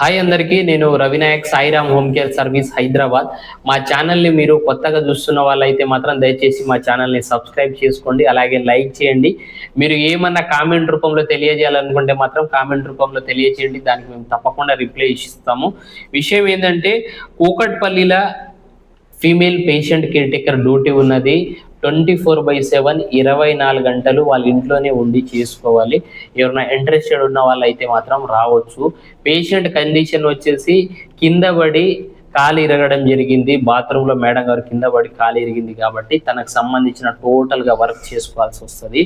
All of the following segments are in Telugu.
హాయ్ అందరికీ నేను Ravinayak Sairam home care service Hyderabad. మా ఛానల్ని మీరు కొత్తగా చూస్తున్న వాళ్ళైతే మాత్రం దయచేసి మా ఛానల్ని సబ్స్క్రైబ్ చేసుకోండి అలాగే లైక్ చేయండి. మీరు ఏమన్నా కామెంట్ రూపంలో తెలియజేయాలనుకుంటే మాత్రం కామెంట్ రూపంలో తెలియజేయండి దానికి మేము తప్పకుండా రిప్లై ఇస్తాము. విషయం ఏంటంటే కూకట్పల్లిలో female patient caretaker duty ఉన్నది. ట్వంటీ ఫోర్ బై సెవెన్ ఇరవై నాలుగు గంటలు వాళ్ళ ఇంట్లోనే ఉండి చేసుకోవాలి. ఎవరైనా ఇంట్రెస్టెడ్ ఉన్న వాళ్ళు అయితే మాత్రం రావచ్చు. పేషెంట్ కండిషన్ వచ్చేసి కింద పడి కాలు ఇరగడం జరిగింది. బాత్రూంలో మేడం గారు కింద పడి కాలు ఇరిగింది కాబట్టి తనకు సంబంధించిన టోటల్గా వర్క్ చేసుకోవాల్సి వస్తుంది.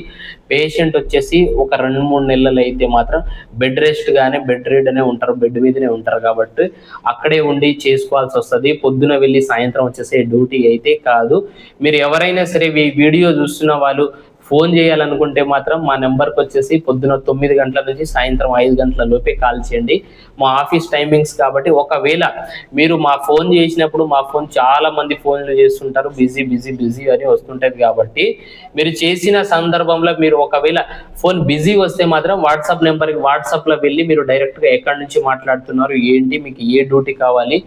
పేషెంట్ వచ్చేసి ఒక రెండు మూడు నెలలు అయితే మాత్రం బెడ్ రెస్ట్ గానే బెడ్ రీడ్ అనే ఉంటారు. బెడ్ మీదనే ఉంటారు కాబట్టి అక్కడే ఉండి చేసుకోవాల్సి వస్తుంది. పొద్దున వెళ్ళి సాయంత్రం వచ్చేసే డ్యూటీ అయితే కాదు. మీరు ఎవరైనా సరే వీడియో చూస్తున్న వాళ్ళు ఫోన్ చేయాలనుకుంటే మాత్రం మా నెంబర్కి వచ్చేసి పొద్దున తొమ్మిది గంటల నుంచి సాయంత్రం ఐదు గంటల లోపే కాల్ చేయండి. మా ఆఫీస్ టైమింగ్స్ కాబట్టి ఒకవేళ మీరు మా ఫోన్ చేసినప్పుడు మా ఫోన్ చాలా మంది ఫోన్లు చేస్తుంటారు. బిజీ బిజీ బిజీ అని వస్తుంటది కాబట్టి మీరు చేసిన సందర్భంలో మీరు ఒకవేళ ఫోన్ బిజీ వస్తే మాత్రం వాట్సాప్ నెంబర్కి వాట్సాప్లో వెళ్ళి మీరు డైరెక్ట్గా ఎక్కడి నుంచి మాట్లాడుతున్నారు ఏంటి మీకు ఏ డ్యూటీ కావాలి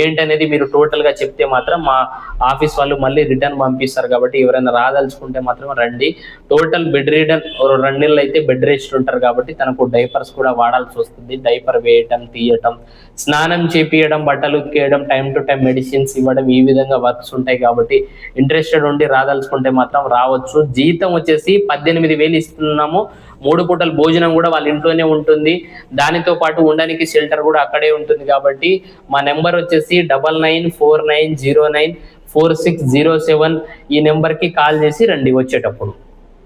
ఏంటి అనేది మీరు టోటల్గా చెప్తే మాత్రం మా ఆఫీస్ వాళ్ళు మళ్ళీ రిటర్న్ పంపిస్తారు కాబట్టి ఎవరైనా రాదలుచుకుంటే మాత్రం రండి. టోటల్ బెడ్ రీడన్ రెండు నెలలు అయితే బెడ్ రెస్ట్ ఉంటారు కాబట్టి తనకు డైపర్స్ కూడా వాడాల్సి వస్తుంది. డైపర్ వేయటం తీయటం స్నానం చేపియడం బట్టలు ఉతికేయడం టైం టు టైం మెడిసిన్స్ ఇవ్వడం ఈ విధంగా వర్క్స్ ఉంటాయి కాబట్టి ఇంట్రెస్టెడ్ ఉండి రాదలుచుకుంటే మాత్రం రావచ్చు. జీతం వచ్చేసి పద్దెనిమిది వేలు ఇస్తున్నాము. మూడు పూటల భోజనం కూడా వాళ్ళ ఇంట్లోనే ఉంటుంది. దానితో పాటు ఉండడానికి షెల్టర్ కూడా అక్కడే ఉంటుంది కాబట్టి మా నెంబర్ వచ్చేసి double nine four nine zero nine four six zero seven ఈ నెంబర్కి కాల్ చేసి రండి వచ్చేటప్పుడు.